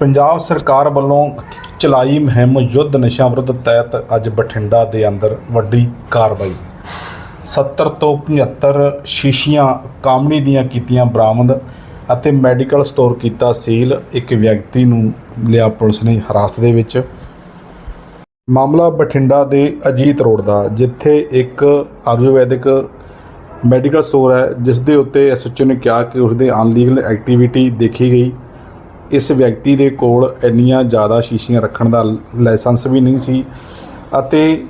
ਪੰਜਾਬ ਸਰਕਾਰ ਵੱਲੋਂ ਚਲਾਈ ਮੁਹਿੰਮ ਯੁੱਧ ਨਸ਼ਾ ਵਿਰੁੱਧ ਤਹਿਤ ਅੱਜ ਬਠਿੰਡਾ ਦੇ ਅੰਦਰ ਵੱਡੀ ਕਾਰਵਾਈ। 70 ਤੋਂ 75 ਸ਼ੀਸ਼ੀਆਂ ਕਾਮਣੀ ਦੀਆਂ ਕੀਤੀਆਂ ਬਰਾਮਦ ਅਤੇ ਮੈਡੀਕਲ ਸਟੋਰ ਕੀਤਾ ਸੀਲ, ਇੱਕ ਵਿਅਕਤੀ ਨੂੰ ਲਿਆ ਪੁਲਿਸ ਨੇ ਹਿਰਾਸਤ ਦੇ ਵਿੱਚ। ਮਾਮਲਾ ਬਠਿੰਡਾ ਦੇ ਅਜੀਤ ਰੋਡ ਦਾ, ਜਿੱਥੇ ਇੱਕ ਆਯੁਰਵੈਦਿਕ ਮੈਡੀਕਲ ਸਟੋਰ ਹੈ ਜਿਸ ਦੇ ਉੱਤੇ ਐਸਐਚਓ ਨੇ ਕਿਹਾ ਕਿ ਉਸ ਦੇ ਅਨਲੀਗਲ ਐਕਟੀਵਿਟੀ ਦੇਖੀ ਗਈ। ਇਸ ਵਿਅਕਤੀ ਦੇ ਕੋਲ ਇੰਨੀਆਂ ਜ਼ਿਆਦਾ ਸ਼ੀਸ਼ੀਆਂ ਰੱਖਣ ਦਾ ਲਾਇਸੈਂਸ ਵੀ ਨਹੀਂ ਸੀ ਅਤੇ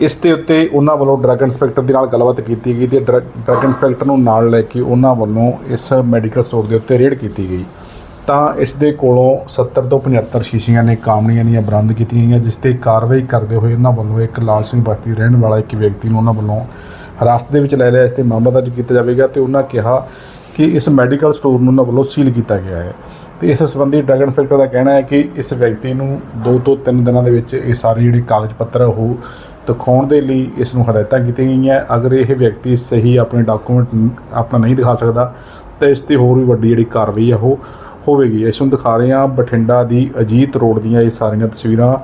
ਇਸ ਦੇ ਉੱਤੇ ਉਹਨਾਂ ਵੱਲੋਂ ਡਰੱਗ ਇੰਸਪੈਕਟਰ ਦੇ ਨਾਲ ਗੱਲਬਾਤ ਕੀਤੀ ਗਈ ਤੇ ਡਰੱਗ ਡਰੱਗ ਇੰਸਪੈਕਟਰ ਨੂੰ ਨਾਲ ਲੈ ਕੇ ਉਹਨਾਂ ਵੱਲੋਂ ਇਸ ਮੈਡੀਕਲ ਸਟੋਰ ਦੇ ਉੱਤੇ ਰੇਡ ਕੀਤੀ ਗਈ। ਤਾਂ ਇਸ ਦੇ ਕੋਲੋਂ 70 ਤੋਂ 75 ਸ਼ੀਸ਼ੀਆਂ ਨੇ ਕਾਮਣੀਆਂ ਦੀਆਂ ਬਰਾਮਦ ਕੀਤੀਆਂ ਗਈਆਂ, ਜਿਸ ਤੇ ਕਾਰਵਾਈ ਕਰਦੇ ਹੋਏ ਉਹਨਾਂ ਵੱਲੋਂ ਇੱਕ ਲਾਲ ਸਿੰਘ ਬਸਤੀ ਰਹਿਣ ਵਾਲਾ ਇੱਕ ਵਿਅਕਤੀ ਨੂੰ ਉਹਨਾਂ ਵੱਲੋਂ ਹਿਰਾਸਤ ਦੇ ਵਿੱਚ ਲੈ ਲਿਆ, ਇਸ ਤੇ ਮਾਮਲਾ ਦਰਜ ਕੀਤਾ ਜਾਵੇਗਾ ਤੇ ਉਹਨਾਂ ਕਿਹਾ ਕਿ ਇਸ ਮੈਡੀਕਲ ਸਟੋਰ ਨੂੰ ਉਹਨਾਂ ਵੱਲੋਂ ਸੀਲ ਕੀਤਾ ਗਿਆ ਹੈ। ਤੇ ਇਸ ਸੰਬੰਧੀ ਡਰੱਗ ਇੰਸਪੈਕਟਰ ਦਾ ਕਹਿਣਾ ਹੈ ਕਿ ਇਸ ਵਿਅਕਤੀ ਨੂੰ 2 ਤੋਂ 3 ਦਿਨਾਂ ਦੇ ਵਿੱਚ ਇਹ ਸਾਰੇ ਜਿਹੜੇ ਕਾਗਜ਼ ਪੱਤਰ ਉਹ ਦਿਖਾਉਣ ਦੇ ਲਈ ਇਸ ਨੂੰ ਹਦਾਇਤਾਂ ਕੀਤੀਆਂ ਗਈਆਂ। ਅਗਰ ਇਹ ਵਿਅਕਤੀ ਸਹੀ ਆਪਣੇ ਡਾਕੂਮੈਂਟ ਆਪਣਾ ਨਹੀਂ ਦਿਖਾ ਸਕਦਾ, ਤਾਂ ਇਸ ਤੇ ਹੋਰ ਵੀ ਵੱਡੀ ਜਿਹੜੀ ਕਾਰਵਾਈ ਆ ਉਹ ਹੋਵੇਗੀ। ਇਸ ਨੂੰ ਦਿਖਾ ਰਹੇ ਹਾਂ ਬਠਿੰਡਾ ਦੀ ਅਜੀਤ ਰੋਡ ਦੀਆਂ ਇਹ ਸਾਰੀਆਂ ਤਸਵੀਰਾਂ,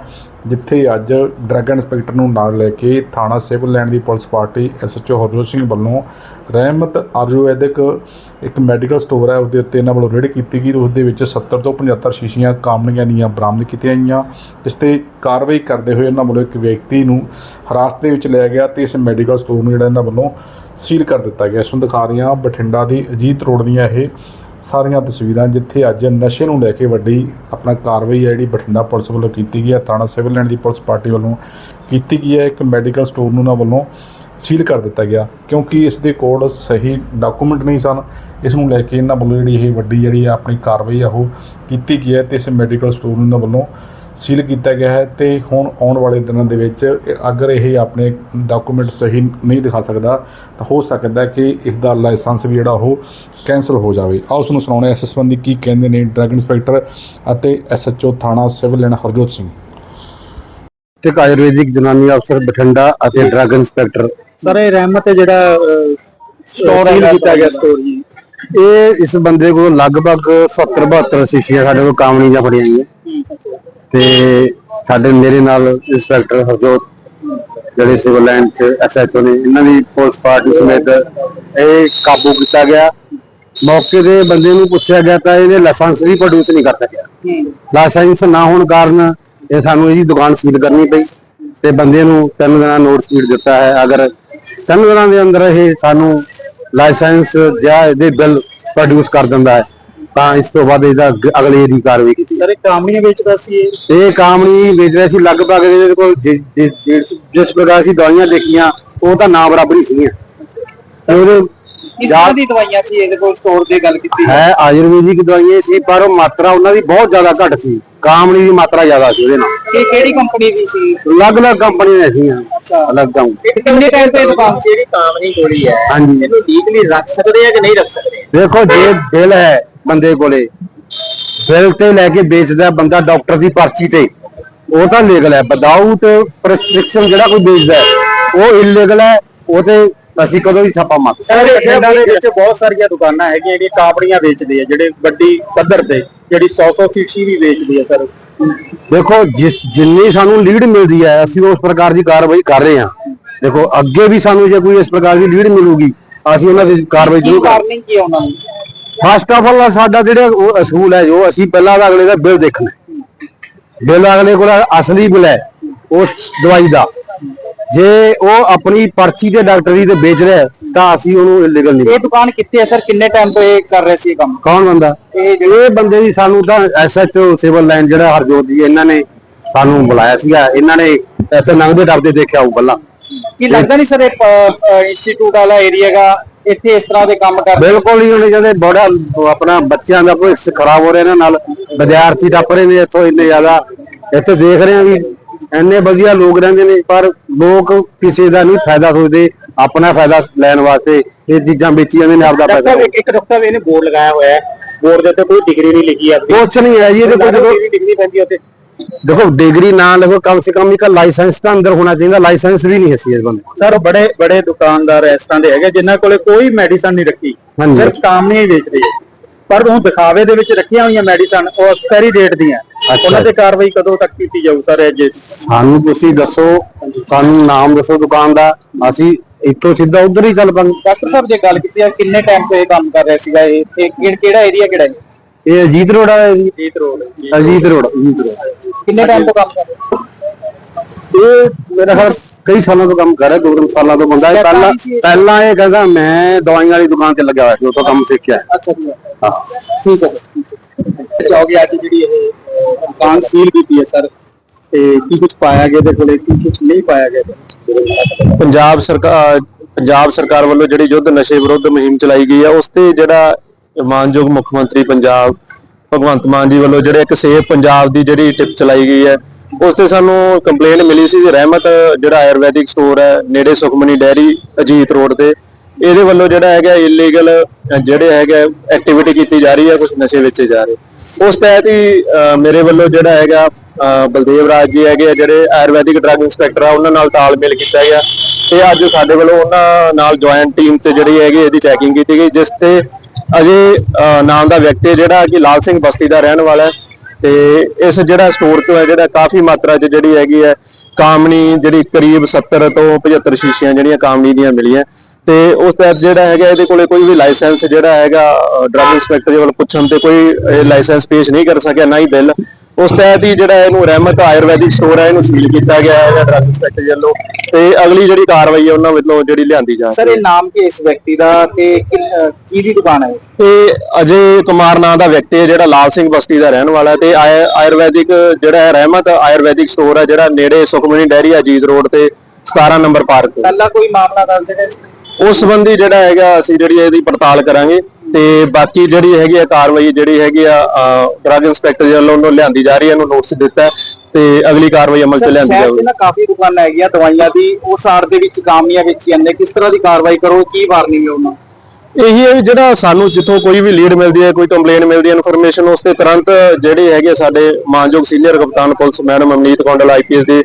ਜਿੱਥੇ ਅੱਜ ਡਰੱਗ ਇੰਸਪੈਕਟਰ ਨੂੰ ਨਾਲ ਲੈ ਕੇ ਥਾਣਾ ਸਿਵਲ ਲਾਈਨ ਦੀ police party SHO Harjot Singh ਵੱਲੋਂ ਰਹਿਮਤ ਆਯੁਰਵੈਦਿਕ ਇੱਕ ਮੈਡੀਕਲ ਸਟੋਰ ਹੈ, ਉਹਦੇ ਉੱਤੇ ਇਹਨਾਂ ਵੱਲੋਂ ਰੇਡ ਕੀਤੀ ਗਈ ਉਸ ਦੇ ਵਿੱਚ 70 ਤੋਂ 75 ਸ਼ੀਸ਼ੀਆਂ ਕਾਮਣੀਆਂ ਦੀਆਂ ਬਰਾਮਦ ਕੀਤੀਆਂ ਗਈਆਂ ਇਸ ਤੇ ਕਾਰਵਾਈ ਕਰਦੇ ਹੋਏ ਇਹਨਾਂ ਵੱਲੋਂ ਇੱਕ ਵਿਅਕਤੀ ਨੂੰ ਹਿਰਾਸਤ ਦੇ ਵਿੱਚ ਲਿਆ ਗਿਆ ਤੇ ਇਸ ਮੈਡੀਕਲ ਸਟੋਰ ਨੂੰ ਜਿਹੜਾ ਇਹਨਾਂ ਵੱਲੋਂ ਸੀਲ ਕਰ ਦਿੱਤਾ ਗਿਆ। ਇਸ ਨੂੰ ਦਿਖਾ ਰਹੀਆਂ ਬਠਿੰਡਾ ਦੀ ਅਜੀਤ ਰੋਡ ਦੀਆਂ ਇਹ ਸਾਰੀਆਂ ਤਸਵੀਰਾਂ ਜਿੱਥੇ ਅੱਜ ਨਸ਼ੇ ਨੂੰ ਲੈ ਕੇ ਵੱਡੀ ਆਪਣਾ ਕਾਰਵਾਈ ਹੈ ਜਿਹੜੀ ਬਠਿੰਡਾ ਪੁਲਿਸ ਵੱਲੋਂ ਕੀਤੀ ਗਈ ਹੈ। ਥਾਣਾ ਸਿਵਲ ਲਾਈਨ ਦੀ ਪੁਲਿਸ ਪਾਰਟੀ ਵੱਲੋਂ ਕੀਤੀ ਗਈ ਹੈ। ਇੱਕ ਮੈਡੀਕਲ ਸਟੋਰ ਨੂੰ ਉਹਨਾਂ ਵੱਲੋਂ ਸੀਲ ਕਰ ਦਿੱਤਾ ਗਿਆ ਕਿਉਂਕਿ ਇਸ ਦੇ ਕੋਲ ਸਹੀ ਡਾਕੂਮੈਂਟ ਨਹੀਂ ਸਨ। ਇਸ ਨੂੰ ਲੈ ਕੇ ਇਹਨਾਂ ਵੱਲੋਂ ਜਿਹੜੀ ਇਹ ਵੱਡੀ ਜਿਹੜੀ ਆਪਣੀ ਕਾਰਵਾਈ ਆ ਉਹ ਕੀਤੀ ਗਈ ਹੈ ਤੇ ਇਸ ਮੈਡੀਕਲ ਸਟੋਰ ਨੂੰ ਇਹਨਾਂ ਵੱਲੋਂ ਸੀਲ ਕੀਤਾ ਗਿਆ ਹੈ ਤੇ ਹੁਣ ਆਉਣ ਵਾਲੇ ਦਿਨਾਂ ਦੇ ਵਿੱਚ ਅਗਰ ਇਹ ਆਪਣੇ ਡਾਕੂਮੈਂਟ ਸਹੀ ਨਹੀਂ ਦਿਖਾ ਸਕਦਾ ਤਾਂ ਹੋ ਸਕਦਾ ਹੈ ਕਿ ਇਸ ਦਾ ਲਾਇਸੈਂਸ ਵੀ ਜਿਹੜਾ ਉਹ ਕੈਂਸਲ ਹੋ ਜਾਵੇ। ਆਓ ਉਸ ਨੂੰ ਸੁਣਾਉਣੇ ਇਸ ਸੰਬੰਧੀ ਕੀ ਕਹਿੰਦੇ ਨੇ ਡਰੱਗ ਇੰਸਪੈਕਟਰ ਅਤੇ ਐਸਐਚਓ ਥਾਣਾ ਸਿਵਲ ਲਾਈਨ ਹਰਜੋਤ ਸਿੰਘ। ਇੱਕ ਆਯੁਰਵੈਦਿਕ ਜਨਾਨੀ ਅਫਸਰ ਬਠਿੰਡਾ ਅਤੇ ਡਰੱਗ ਇੰਸਪੈਕਟਰ। ਸਰ ਇਹ ਰਹਿਮਤ ਹੈ ਜਿਹੜਾ ਸਟੋਰ ਸੀਲ ਕੀਤਾ ਗਿਆ ਸਟੋਰ ਜੀ। ਇਹ ਇਸ ਬੰਦੇ ਕੋਲ ਲਗਭਗ 70 72 ਸ਼ੀਸ਼ੀਆਂ ਸਾਡੇ ਕੋਲ ਕਾਮਣੀ ਦੀਆਂ ਫੜੀਆਂ ਗਈਆਂ। ਤੇ ਸਾਡੇ ਮੇਰੇ ਨਾਲ ਇੰਸਪੈਕਟਰ ਹਰਜੋਤ, ਜਿਹੜੇ ਸਿਵਲ ਲਾਈਨ ਚ ਐਸਐਚਓ ਨੇ, ਇਹਨਾਂ ਦੀ ਪੁਲਿਸ ਪਾਰਟੀ ਸਮੇਤ ਇਹ ਕਾਬੂ ਕੀਤਾ ਗਿਆ। ਮੌਕੇ ਤੇ ਬੰਦੇ ਨੂੰ ਪੁੱਛਿਆ ਗਿਆ ਤਾਂ ਇਹਨੇ ਲਾਇਸੈਂਸ ਵੀ ਪ੍ਰੋਡਿਊਸ ਨਹੀਂ ਕਰ ਸਕਿਆ। ਲਾਇਸੈਂਸ ਨਾ ਹੋਣ ਕਾਰਨ ਇਹ ਸਾਨੂੰ ਇਹਦੀ ਦੁਕਾਨ ਸੀਲ ਕਰਨੀ ਪਈ ਤੇ ਬੰਦੇ ਨੂੰ ਤਿੰਨ ਦਿਨਾਂ ਨੋਟਿਸ ਪੀੜ ਦਿੱਤਾ ਹੈ। ਅਗਰ ਤਿੰਨ ਦਿਨਾਂ ਦੇ ਅੰਦਰ ਇਹ ਸਾਨੂੰ ਲਾਇਸੈਂਸ ਜਾਂ ਇਹਦੇ ਬਿੱਲ ਪ੍ਰੋਡਿਊਸ ਕਰ ਦਿੰਦਾ ਹੈ ਤਾਂ ਇਸ ਤੋਂ ਬਾਅਦ ਇਹਦਾ ਅਗ- ਅਗਲੀ ਦੀ ਕਾਰਵਾਈ ਕੀਤੀ ਸਰ ਇਹ ਕਾਮਣੀਆਂ ਵੇਚਦਾ ਸੀ ਇਹ? ਇਹ ਕਾਮਣੀ ਵੇਚ ਰਿਹਾ ਸੀ। ਲਗਭਗ ਇਹਦੇ ਕੋਲ ਜਿ- ਜਿ- ਜਿ- ਜਿਸ ਪ੍ਰਕਾਰ ਸੀ ਦਵਾਈਆਂ ਦੇਖੀਆਂ ਉਹ ਤਾਂ ਨਾ ਬਰਾਬਰ ਹੀ ਸੀਗੀਆਂ। ਤੇ ਉਹਦੇ ਕਿਸ ਤਰ੍ਹਾਂ ਦੀ ਦਵਾਈਆਂ ਸੀ ਇਹਦੇ ਕੋਲ ਸਟੋਰ ਦੀ ਗੱਲ ਕੀਤੀ ਹੈ ਆਯੁਰਵੈਦਿਕ ਦਵਾਈਆਂ ਸੀ ਪਰ ਉਹ ਮਾਤਰਾ ਉਹਨਾਂ ਦੀ ਬਹੁਤ ਜ਼ਿਆਦਾ ਘੱਟ ਸੀ। ਕਾਮਣੀ ਦੀ ਮਾਤਰਾ ਜ਼ਿਆਦਾ ਸੀ ਉਹਦੇ ਨਾਲ। ਇਹ ਕਿਹੜੀ ਕੰਪਨੀ ਦੀ ਸੀ? ਅਲੱਗ-ਅਲੱਗ ਕੰਪਨੀਆਂ ਸੀਗੀਆਂ। ਅਲੱਗ ਕੰਪਨੀ ਕਿੰਨੇ ਟਾਈਮ ਤੇ ਦੁਕਾਨ ਸੀ ਜਿਹੜੀ ਕਾਮਣੀ ਗੋਲੀ ਹੈ ਹਾਂਜੀ। ਇਹਨੂੰ ਲੀਗਲੀ ਰੱਖ ਸਕਦੇ ਆ ਕਿ ਨਹੀਂ ਰੱਖ ਸਕਦੇ? ਦੇਖੋ ਜੇ ਬਿੱਲ ਹੈ ਬੰਦੇ ਕੋਲੇ। ਬਿੱਲ ਤੇ ਲੈ ਕੇ ਵੇਚਦਾ ਬੰਦਾ ਡਾਕਟਰ ਦੀ ਪਰਚੀ ਤੇ। ਉਹ ਤਾਂ ਲੀਗਲ ਹੈ। ਵਿਦਆਊਟ ਪ੍ਰੈਸਕ੍ਰਿਪਸ਼ਨ ਜਿਹੜਾ ਕੋਈ ਵੇਚਦਾ ਉਹ ਇਲੀਗਲ ਹੈ। ਉਹ ਤੇ ਅਸੀਂ ਕਦੋਂ ਵੀ ਛਾਪਾ ਮਾਰ ਸਰ ਬਠਿੰਡਾ ਦੇ ਵਿੱਚ ਬਹੁਤ ਸਾਰੀਆਂ ਦੁਕਾਨਾਂ ਹੈਗੀਆਂ ਜਿਹੜੀਆਂ ਕਾਪੜੀਆਂ ਵੇਚਦੇ ਆ ਜਿਹੜੇ ਵੱਡੀ ਪੱਧਰ ਤੇ ਜਿਹੜੀ 100-100 ਸ਼ੀਸ਼ੀ ਵੀ ਵੇਚਦੇ ਆ ਸਰ। ਦੇਖੋ ਜਿਸ ਜਿੰਨੀ ਸਾਨੂੰ ਲੀਡ ਮਿਲਦੀ ਹੈ ਅਸੀਂ ਉਸ ਪ੍ਰਕਾਰ ਦੀ ਕਾਰਵਾਈ ਕਰ ਰਹੇ ਹਾਂ। ਦੇਖੋ ਅੱਗੇ ਵੀ ਸਾਨੂੰ ਜੇ ਕੋਈ ਇਸ ਪ੍ਰਕਾਰ ਦੀ ਲੀਡ ਮਿਲੂਗੀ ਅਸੀਂ ਉਹਨਾਂ ਦੀ ਕਾਰਵਾਈ ਜ਼ਰੂਰ ਕਰਾਂਗੇ। ਕਾਰਨਿੰਗ ਕੀ ਆ ਉਹਨਾਂ ਨੂੰ? ਫਸਟ ਆਫ ਆਲ ਸਾਡਾ ਜਿਹੜਾ ਅਸੂਲ ਹੈ ਜੋ ਅਸੀਂ ਪਹਿਲਾਂ ਤਾਂ ਅਗਲੇ ਦਾ ਬਿੱਲ ਦੇਖਣਾ। ਬਿੱਲ ਅਗਲੇ ਕੋਲ ਅਸਲੀ ਬਿੱਲ ਹੈ ਉਸ ਦਵਾਈ ਦਾ। ਜੇ ਉਹ ਆਪਣੀ ਪਰਚੀ ਤੇ ਡਾਕਟਰ ਦੀ ਤੇ ਵੇਚ ਰਿਹਾ ਤਾਂ ਅਸੀਂ ਉਹਨੂੰ ਇਲੀਗਲ ਨਹੀਂ ਇਹ ਦੁਕਾਨ ਕਿੱਥੇ ਹੈ ਸਰ? ਕਿੰਨੇ ਟਾਈਮ ਤੋਂ ਇਹ ਕਰ ਰਹੇ ਸੀ ਇਹ ਕੰਮ? ਕੌਣ ਬੰਦਾ? ਇਹ ਬੰਦੇ ਦੀ ਸਾਨੂੰ ਤਾਂ ਐਸਐਚਓ ਸਿਵਲ ਲਾਈਨ ਜਿਹੜਾ ਹਰਜੋਤ ਜੀ ਇਹਨਾਂ ਨੇ ਸਾਨੂੰ ਬੁਲਾਇਆ ਸੀਗਾ। ਇਹਨਾਂ ਨੇ ਇੱਥੇ ਲੰਘਦੇ ਟੱਪਦੇ ਦੇਖਿਆ ਉਹ ਪਹਿਲਾਂ ਕੀ ਲੱਗਦਾ ਨਹੀਂ ਸਰ ਇਹ ਇੰਸਟੀਚਿਊਟ ਵਾਲਾ ਏਰੀਆ ਦਾ ਇੱਥੇ ਇਸ ਤਰ੍ਹਾਂ ਦੇ ਕੰਮ ਕਰਦੇ ਬਿਲਕੁਲ ਹੀ ਉਹਨੇ ਕਹਿੰਦੇ ਬੜਾ ਆਪਣਾ ਬੱਚਿਆਂ ਦਾ ਭਵਿੱਖ ਖਰਾਬ ਹੋ ਰਿਹਾ ਇਹਨਾਂ ਨਾਲ ਵਿਦਿਆਰਥੀ ਟੱਪ ਰਹੇ ਨੇ ਇੱਥੋਂ ਇੰਨੇ ਜ਼ਿਆਦਾ। ਇੱਥੇ ਦੇਖ ਰਹੇ ਆ ਵੀ ਇੰਨੇ ਵਧੀਆ ਲੋਕ ਰਹਿੰਦੇ ਨੇ ਪਰ ਲੋਕ ਕਿਸੇ ਦਾ ਨਹੀਂ ਫਾਇਦਾ ਸੋਚਦੇ ਆਪਣਾ ਫਾਇਦਾ ਲੈਣ ਵਾਸਤੇ ਇਹ ਚੀਜ਼ਾਂ ਵੇਚੀ ਜਾਂਦੇ ਨੇ ਆਪਦਾ ਡਾਕਟਰ ਫਾਇਦਾ ਸਾਹਿਬ ਇੱਕ ਡਾਕਟਰ ਸਾਹਿਬ ਇਹਨੇ ਬੋਰਡ ਲਗਾਇਆ ਹੋਇਆ ਹੈ। ਬੋਰਡ ਦੇ ਉੱਤੇ ਕੋਈ ਡਿਗਰੀ ਨਹੀਂ ਲਿਖੀ ਆਪਣੀ ਕੁਛ ਨਹੀਂ ਹੈ ਜੀ ਇਹਦੇ ਜਦੋਂ ਡਿਗਰੀ ਪੈਂਦੀ ਉੱਤੇ ਦੇਖੋ ਡਿਗਰੀ ਨਾ ਲਿਖੋ ਕਮ ਸੇ ਕਮ ਇੱਕ ਲਾਇਸੈਂਸ ਤਾਂ ਅੰਦਰ ਹੋਣਾ ਚਾਹੀਦਾ ਲਾਇਸੈਂਸ ਵੀ ਨਹੀਂ ਹੈ ਸੀ ਇਸ ਬੰਦੇ। ਸਰ ਬੜੇ ਬੜੇ ਦੁਕਾਨਦਾਰ ਇਸ ਤਰ੍ਹਾਂ ਦੇ ਹੈਗੇ ਜਿਨ੍ਹਾਂ ਕੋਲੇ ਕੋਈ ਮੈਡੀਸਨ ਨਹੀਂ ਰੱਖੀ। ਹਾਂਜੀ। ਸਿਰਫ ਕਾਮਨੀ ਹੀ ਵੇਚਦੇ ਆ। ਪਰ ਉਹ ਦਿਖਾਵੇ ਦੇ ਵਿੱਚ ਰੱਖੀਆਂ ਹੋਈਆਂ ਮੈਡੀਸਨ ਉਹ ਐਕਸਪਾਇਰੀ ਡੇਟ ਦੀਆਂ। ਅੱਛਾ। ਉਹਨਾਂ ਤੇ ਕਾਰਵਾਈ ਕਦੋਂ ਤੱਕ ਕੀਤੀ ਜਾਊ ਸਰ ਇਹ ਜੇ ਸਾਨੂੰ ਤੁਸੀਂ ਦੱਸੋ ਸਾਨੂੰ ਨਾਮ ਦੱਸੋ ਦੁਕਾਨ ਦਾ ਅਸੀਂ ਇੱਥੋਂ ਸਿੱਧਾ ਉਧਰ ਹੀ ਚੱਲ ਪਾਂਗੇ ਡਾਕਟਰ ਸਾਹਿਬ ਜੇ ਗੱਲ ਕੀਤੀ ਆ ਕਿੰਨੇ ਟਾਈਮ ਤੋਂ ਇਹ ਕੰਮ ਕਰ ਰਿਹਾ ਸੀਗਾ ਇਹ? ਤੇ ਕਿਹੜਾ ਏਰੀਆ ਕਿਹੜਾ ਹੈ? ਇਹ ਅਜੀਤ ਰੋਡ ਆ ਜੀ? Jeet road Ajit road. Ajit road ਕਿੰਨੇ ਟਾਈਮ ਤੋਂ ਕੰਮ ਕਰ ਰਿਹਾ ਇਹ ਮੇਰਾ ਖਿਆਲ ਕਈ ਸਾਲਾਂ ਤੋਂ ਕੰਮ ਕਰ ਰਿਹਾ ਦੋ ਤਿੰਨ ਸਾਲਾਂ ਤੋਂ ਬੰਦਾ ਇਹ ਪਹਿਲਾਂ ਪਹਿਲਾਂ ਇਹ ਕਹਿੰਦਾ ਮੈਂ ਦਵਾਈਆਂ ਵਾਲੀ ਦੁਕਾਨ ਤੇ ਲੱਗਿਆ ਹੋਇਆ ਸੀ ਉਤੋਂ ਕੰਮ ਸਿੱਖਿਆ ਅੱਛਾ ਅੱਛਾ। ਹਾਂ। ਠੀਕ ਹੈ। ਚਾਹੋਗੇ ਅੱਜ ਜਿਹੜੀ ਇਹ ਦੁਕਾਨ ਸੀਲ ਕੀਤੀ ਹੈ ਸਰ ਤੇ ਕੀ ਕੁਝ ਪਾਇਆ ਗਿਆ ਤੇ ਕੋਲੇ ਕੀ ਕੁਝ ਨਹੀਂ ਪਾਇਆ ਗਿਆ ਪੰਜਾਬ ਸਰਕਾਰ ਪੰਜਾਬ ਸਰਕਾਰ ਵੱਲੋਂ ਜਿਹੜੀ ਯੁੱਧ ਨਸ਼ੇ ਵਿਰੁੱਧ ਮੁਹਿੰਮ ਚਲਾਈ ਗਈ ਹੈ ਉਸ ਤੇ ਜਿਹੜਾ ਮਾਨਯੋਗ ਮੁੱਖ ਮੰਤਰੀ ਪੰਜਾਬ ਭਗਵੰਤ ਮਾਨ ਜੀ ਵੱਲੋਂ ਜਿਹੜੇ ਇੱਕ ਸੇਫ ਪੰਜਾਬ ਦੀ ਜਿਹੜੀ ਟਿਪ ਚਲਾਈ ਗਈ ਹੈ, ਉਸ ਤੇ ਸਾਨੂੰ ਕੰਪਲੇਂਟ ਮਿਲੀ ਸੀ ਕਿ ਰਹਿਮਤ ਜਿਹੜਾ ਆਯੁਰਵੈਦਿਕ ਸਟੋਰ ਹੈ, ਨੇੜੇ ਸੁਖਮਨੀ ਡੈਰੀ ਅਜੀਤ ਰੋਡ ਤੇ, ਇਹਦੇ ਵੱਲੋਂ ਜਿਹੜਾ ਹੈਗਾ ਇਲੀਗਲ ਜਿਹੜੇ ਹੈਗਾ ਐਕਟੀਵਿਟੀ ਕੀਤੀ ਜਾ ਰਹੀ ਹੈ ਕੁਝ ਨਸ਼ੇ ਵੇਚੇ ਜਾ ਰਹੇ। ਉਸ ਤਹਿਤ ਹੀ ਮੇਰੇ ਵੱਲੋਂ ਜਿਹੜਾ ਹੈਗਾ ਬਲਦੇਵ ਰਾਜ ਜੀ ਹੈਗੇ ਆ, ਜਿਹੜੇ ਆਯੁਰਵੈਦਿਕ ਡਰੱਗ ਇੰਸਪੈਕਟਰ ਆ, ਉਹਨਾਂ ਨਾਲ ਤਾਲਮੇਲ ਕੀਤਾ ਗਿਆ। ਤੇ ਅੱਜ ਸਾਡੇ ਵੱਲੋਂ ਉਹਨਾਂ ਨਾਲ ਜੁਆਇੰਟ ਟੀਮ ਤੇ ਜਿਹੜੀ ਹੈਗੀ, ਇਹਦੀ ਚੈਕਿੰਗ ਕੀਤੀ ਗਈ, ਜਿਸ ਤੇ ਅਜੇ ਨਾਮ ਦਾ ਵਿਅਕਤੀ ਜਿਹੜਾ ਕਿ ਲਾਲ ਸਿੰਘ ਬਸਤੀ ਦਾ ਰਹਿਣ ਵਾਲਾ ਹੈ ਤੇ ਇਸ ਜਿਹੜਾ ਸਟੋਰ ਤੋਂ ਹੈ ਜਿਹੜਾ ਕਾਫੀ ਮਾਤਰਾ 'ਚ ਜਿਹੜੀ ਹੈਗੀ ਹੈ ਕਾਮਣੀ ਜਿਹੜੀ ਕਰੀਬ 70 ਤੋਂ 75 ਸ਼ੀਸ਼ੀਆਂ ਜਿਹੜੀਆਂ ਕਾਮਣੀ ਦੀਆਂ ਮਿਲੀਆਂ। ਤੇ ਉਸ ਤਹਿਤ ਜਿਹੜਾ ਹੈਗਾ ਇਹਦੇ ਕੋਲੇ ਕੋਈ ਵੀ ਲਾਇਸੈਂਸ ਜਿਹੜਾ ਹੈਗਾ ਡਰੱਗ ਇੰਸਪੈਕਟਰ ਦੇ ਵੱਲ ਪੁੱਛਣ ਤੇ ਕੋਈ ਲਾਇਸੈਂਸ ਪੇਸ਼ ਨਹੀਂ ਕਰ ਸਕਿਆ ਨਾ ਹੀ ਬਿੱਲ ਉਸ ਤਹਿਤ ਹੀ ਜਿਹੜਾ ਇਹਨੂੰ ਰਹਿਮਤ ਆਯੁਰਵੈਦਿਕ ਸਟੋਰ ਹੈ ਇਹਨੂੰ ਸੀਲ ਕੀਤਾ ਗਿਆ ਹੈ ਡਰੱਗ ਇੰਸਪੈਕਟਰ ਵੱਲੋਂ। ਤੇ ਅਗਲੀ ਜਿਹੜੀ ਕਾਰਵਾਈ ਹੈ ਉਹਨਾਂ ਵੱਲੋਂ ਜਿਹੜੀ ਲਿਆਂਦੀ ਜਾ ਸਰ ਇਹ ਨਾਮ ਕੀ ਇਸ ਵਿਅਕਤੀ ਦਾ ਤੇ ਕਿ- ਦੀ ਦੁਕਾਨ ਹੈ ਤੇ ਅਜੇ ਕੁਮਾਰ ਨਾਂ ਦਾ ਵਿਅਕਤੀ ਹੈ ਜਿਹੜਾ ਲਾਲ ਸਿੰਘ ਬਸਤੀ ਦਾ ਰਹਿਣ ਵਾਲਾ ਹੈ ਤੇ ਆਯ- ਆਯੁਰਵੈਦਿਕ ਜਿਹੜਾ ਹੈ ਰਹਿਮਤ ਆਯੁਰਵੈਦਿਕ ਸਟੋਰ ਹੈ ਜਿਹੜਾ ਨੇੜੇ ਸੁਖਮਨੀ ਡੈਰੀ ਅਜੀਤ ਰੋਡ ਤੇ 17 ਨੰਬਰ ਪਾਰਕ ਪਹਿਲਾਂ ਕੋਈ ਮਾਮਲਾ ਦਰਜ ਹੈ? ਉਸ ਸੰਬੰਧੀ ਜਿਹੜਾ ਹੈਗਾ ਅਸੀਂ ਜਿਹੜੀ ਇਹਦੀ ਪੜਤਾਲ ਕਰਾਂਗੇ। ਤੇ ਬਾਕੀ ਜਿਹੜੀ ਹੈਗੀ ਆ ਕਾਰਵਾਈ ਜਿਹੜੀ ਹੈਗੀ ਆ ਡਰੱਗ ਇੰਸਪੈਕਟਰ ਜੀ ਵੱਲੋਂ ਉਹਨੂੰ ਲਿਆਂਦੀ ਜਾ ਰਹੀ ਹੈ ਇਹਨੂੰ ਨੋਟਿਸ ਦਿੱਤਾ ਤੇ ਅਗਲੀ ਕਾਰਵਾਈ ਅਮਲ 'ਚ ਲਿਆਂਦੀ ਜਾਊਗੀ ਨਾ ਕਾਫੀ ਦੁਕਾਨਾਂ ਹੈਗੀਆਂ ਦਵਾਈਆਂ ਦੀ ਉਸ ਆੜ ਦੇ ਵਿੱਚ ਕਾਮੀਆਂ ਵੇਚੀ ਜਾਂਦੇ ਕਿਸ ਤਰ੍ਹਾਂ ਦੀ ਕਾਰਵਾਈ ਕਰੋ ਕੀ ਵਾਰਨਿੰਗ ਹੈ ਉਹਨਾਂ ਨੂੰ? ਇਹੀ ਹੈ ਜਿਹੜਾ ਸਾਨੂੰ ਜਿੱਥੋਂ ਕੋਈ ਵੀ ਲੀਡ ਮਿਲਦੀ ਹੈ ਕੋਈ ਕੰਪਲੇਨ ਮਿਲਦੀ ਹੈ ਇਨਫੋਰਮੇਸ਼ਨ ਉਸ ਤੇ ਤੁਰੰਤ ਜਿਹੜੇ ਹੈਗੇ ਸਾਡੇ ਮਾਨਯੋਗ ਸੀਨੀਅਰ ਕਪਤਾਨ police madam Amneet Kondal IPS ਦੇ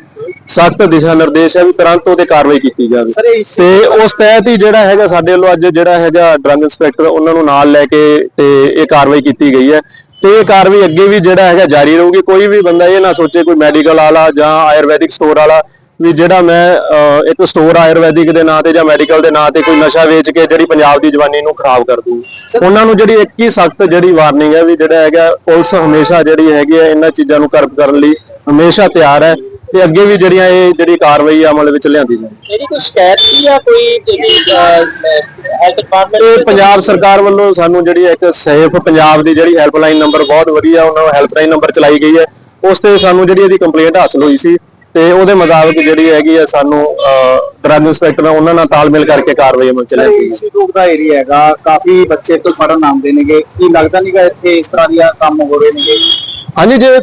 ਸਖਤ ਦਿਸ਼ਾ ਨਿਰਦੇਸ਼ ਹੈ ਵੀ ਤੁਰੰਤ ਉਹਤੇ ਕਾਰਵਾਈ ਕੀਤੀ ਜਾਵੇ। ਸਰ ਇਹ ਇਸ- ਤੇ ਉਸ ਤਹਿਤ ਹੀ ਜਿਹੜਾ ਹੈਗਾ ਸਾਡੇ ਵੱਲੋਂ ਅੱਜ ਜਿਹੜਾ ਹੈਗਾ ਡਰੱਗ ਇੰਸਪੈਕਟਰ ਉਹਨਾਂ ਨੂੰ ਨਾਲ ਲੈ ਕੇ ਤੇ ਇਹ ਕਾਰਵਾਈ ਕੀਤੀ ਗਈ ਹੈ। ਤੇ ਇਹ ਕਾਰਵਾਈ ਅੱਗੇ ਵੀ ਜਿਹੜਾ ਹੈਗਾ ਜਾਰੀ ਰਹੂਗੀ। ਕੋਈ ਵੀ ਬੰਦਾ ਇਹ ਨਾ ਸੋਚੇ ਕੋਈ ਮੈਡੀਕਲ ਵਾਲਾ ਜਾਂ ਆਯੁਰਵੈਦਿਕ ਸਟੋਰ ਵਾਲਾ ਵੀ ਜਿਹੜਾ ਮੈਂ ਅਹ, ਇੱਕ ਸਟੋਰ ਆਯੁਰਵੈਦਿਕ ਦੇ ਨਾਂ ਤੇ ਜਾਂ ਮੈਡੀਕਲ ਦੇ ਨਾਂ ਤੇ ਕੋਈ ਨਸ਼ਾ ਵੇਚ ਕੇ ਜਿਹੜੀ ਪੰਜਾਬ ਦੀ ਜਵਾਨੀ ਨੂੰ ਖਰਾਬ ਕਰ ਦੂ ਉਹਨਾਂ ਨੂੰ ਜਿਹੜੀ ਇੱਕ ਹੀ ਸਖਤ ਜਿਹੜੀ ਵਾਰਨਿੰਗ ਹੈ ਵੀ ਜਿਹੜਾ ਹੈਗਾ ਪੁਲਿਸ ਹਮੇਸ਼ਾ ਜਿਹੜੀ ਹੈਗੀ ਹੈ ਇਹਨਾਂ ਚੀਜ਼ਾਂ ਨੂੰ ਕਰਬ ਕਰਨ ਲਈ ਹਮੇਸ਼ਾ ਤਿਆਰ ਹੈ। ਤੇ ਅੱਗੇ ਵੀ ਜਿਹੜੀਆਂ ਇਹ ਜਿਹੜੀ ਕਾਰਵਾਈ ਆ ਅਮਲ ਵਿੱਚ ਲਿਆਂਦੀ ਜਾਵੇ ਇਹਦੀ ਕੋਈ ਸ਼ਿਕਾਇਤ ਸੀ ਜਾਂ ਕੋਈ ਹੈਲਥ ਡਿਪਾਰਟਮੈਂਟ ਇਹ ਪੰਜਾਬ ਸਰਕਾਰ ਵੱਲੋਂ ਸਾਨੂੰ ਜਿਹੜੀ ਇੱਕ ਸੇਫ ਪੰਜਾਬ ਦੀ ਜਿਹੜੀ ਹੈਲਪਲਾਈਨ ਨੰਬਰ ਬਹੁਤ ਵਧੀਆ ਉਹਨਾਂ ਨੂੰ ਹੈਲਪਲਾਈਨ ਨੰਬਰ ਚਲਾਈ ਗਈ ਹੈ। ਉਸ ਤੇ ਸਾਨੂੰ ਜਿਹੜੀ ਇਹਦੀ ਕੰਪਲੇਂਟ ਹਾਸਲ ਹੋਈ ਸੀ ਤੇ ਉਹਦੇ ਮੁਤਾਬਕ ਜਿਹੜੀ ਹੈਗੀ ਹੈ ਸਾਨੂੰ ਡਰੱਗ ਇੰਸਪੈਕਟਰ ਉਹਨਾਂ ਨਾਲ ਤਾਲਮੇਲ ਕਰਕੇ ਕਾਰਵਾਈ ਅਮਲ ਚ ਸਰ ਲਿਆਂਦੀ ਇੰਸਟੀਚਿਊਟ ਦਾ ਏਰੀਆ ਹੈਗਾ ਕਾਫੀ ਬੱਚੇ ਤੋਂ ਪੜਨ ਆਉਂਦੇ ਨੇਗੇ। ਕੀ ਲੱਗਦਾ ਨਹੀਂਗਾ ਇੱਥੇ ਇਸ ਤਰ੍ਹਾਂ ਦੀਆਂ ਕੰਮ ਹੋ ਰਹੇ ਨੇਗੇ? ਹਾਂਜੀ ਜੇ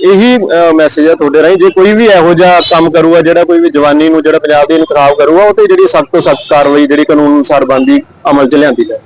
ਇਹੀ ਮੈਸੇਜ ਹੈ ਤੁਹਾਡੇ ਰਾਹੀਂ। ਜੇ ਕੋਈ ਵੀ ਇਹੋ ਜਿਹਾ ਕੰਮ ਕਰੂਗਾ, ਜਿਹੜਾ ਕੋਈ ਵੀ ਜਵਾਨੀ ਨੂੰ, ਜਿਹੜਾ ਪੰਜਾਬ ਦੀ ਨੂੰ ਖਰਾਬ ਕਰੂਗਾ, ਉਹ ਤੇ ਜਿਹੜੀ ਸਖਤ ਤੋਂ ਸਖਤ ਕਾਰਵਾਈ, ਜਿਹੜੀ ਕਾਨੂੰਨ ਅਨੁਸਾਰ ਬਣਦੀ ਅਮਲ ਚ ਲਿਆਂਦੀ ਜਾਵੇ